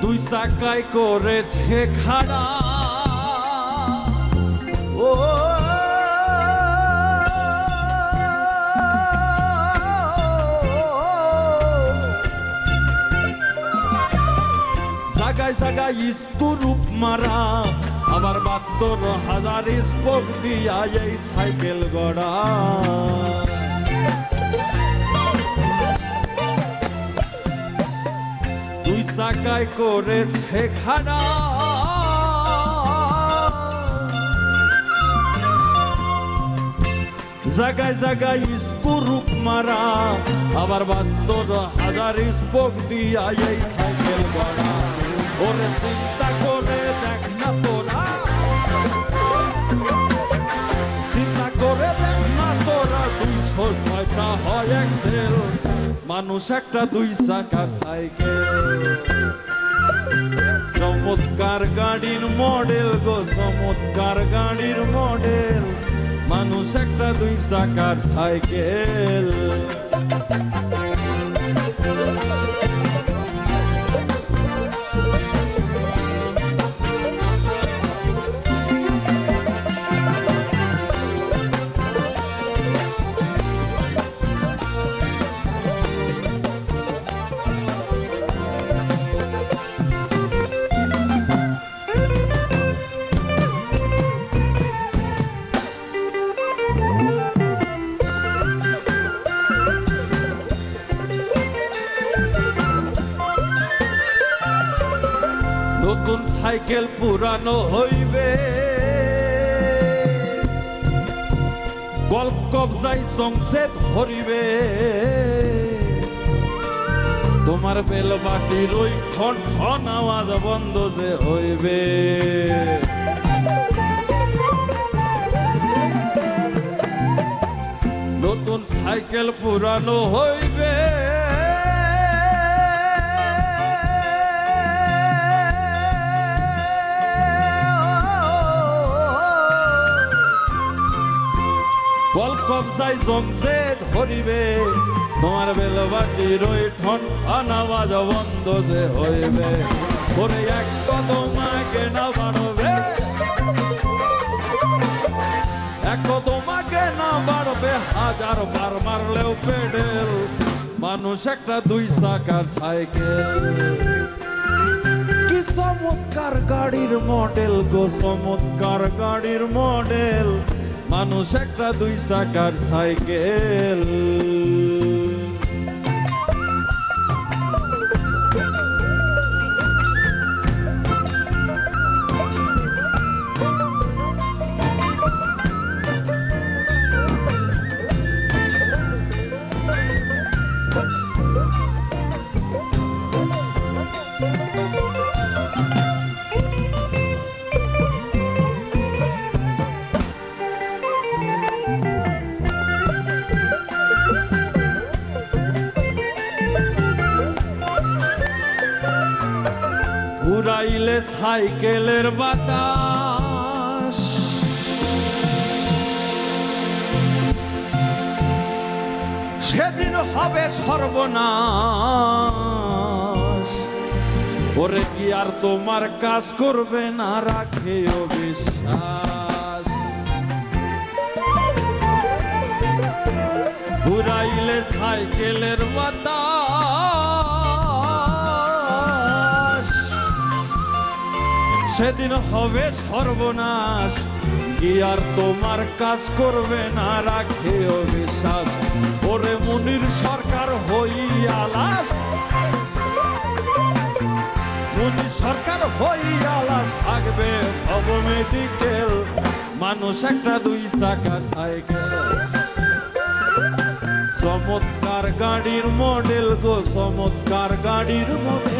দুই চাকায় করেছে খাড়া। ও, জাগায় জাগায় স্কুরুপ মারা। আবার বাহাত্তর হাজার স্পোক দিয়া এই সাইকেল গড়া। 나가이 고래 책 하나 ზაგაი ზაგაის გურუკ მარა ავარბატონა ადარის ბოგდია ეის ხაიკელგვარა ორეს და კორე და კნატორა სიტა კორე და კნატორა დუჩოს მაითა ჰაიექსელ মানুষ একটা দুই চাকার সাইকেল। চমৎকার গাড়ির মডেল গো, চমৎকার গাড়ির মডেল। মানুষ একটা দুই চাকার সাইকেল। নতুন সাইকেল পুরানো হইবে। গল্প কবজাই সংসে ধরিবে তোমার বেল বাটির ওই খন খন আওয়াজ বন্ধ যে হইবে। নতুন সাইকেল পুরানো হইবে। বল কবজাই জমছে ধরিবে তোমার বেলবাটির ওই ঠন, আনাবাজ বন্ধ যে হইবে। ওরে এক তোমাকে না বাড়বে। এক তোমাকে না বাড়বে, হাজার বার মারলেও পেডেল। মানুষ একটা দুই চাকার সাইকেল। কি চমৎকার গাড়ির মডেল গো, চমৎকার গাড়ির মডেল। মানুষ একটা দুই চাকার সাইকেল। সাইকেলের বাতাস। সেদিন হবে সর্বনাশ। ওরে কি আর তোমার কাজ করবে না? রাখে বিশ্বাস ঘুরাইলে সাইকেলের বাতাস। সেদিন হবে সর্বনাশ। কি আর তোমার কাজ করবে না রাখেও বিশ্বাস ওরে মুনির সরকার হইয়া লাশ। মুনি সরকার হইয়া লাশ থাকবে অব মেডিকেল মানুষ একটা দুই চাকার সাইকেল। চমৎকার গাড়ির মডেল গো, চমৎকার গাড়ির মডেল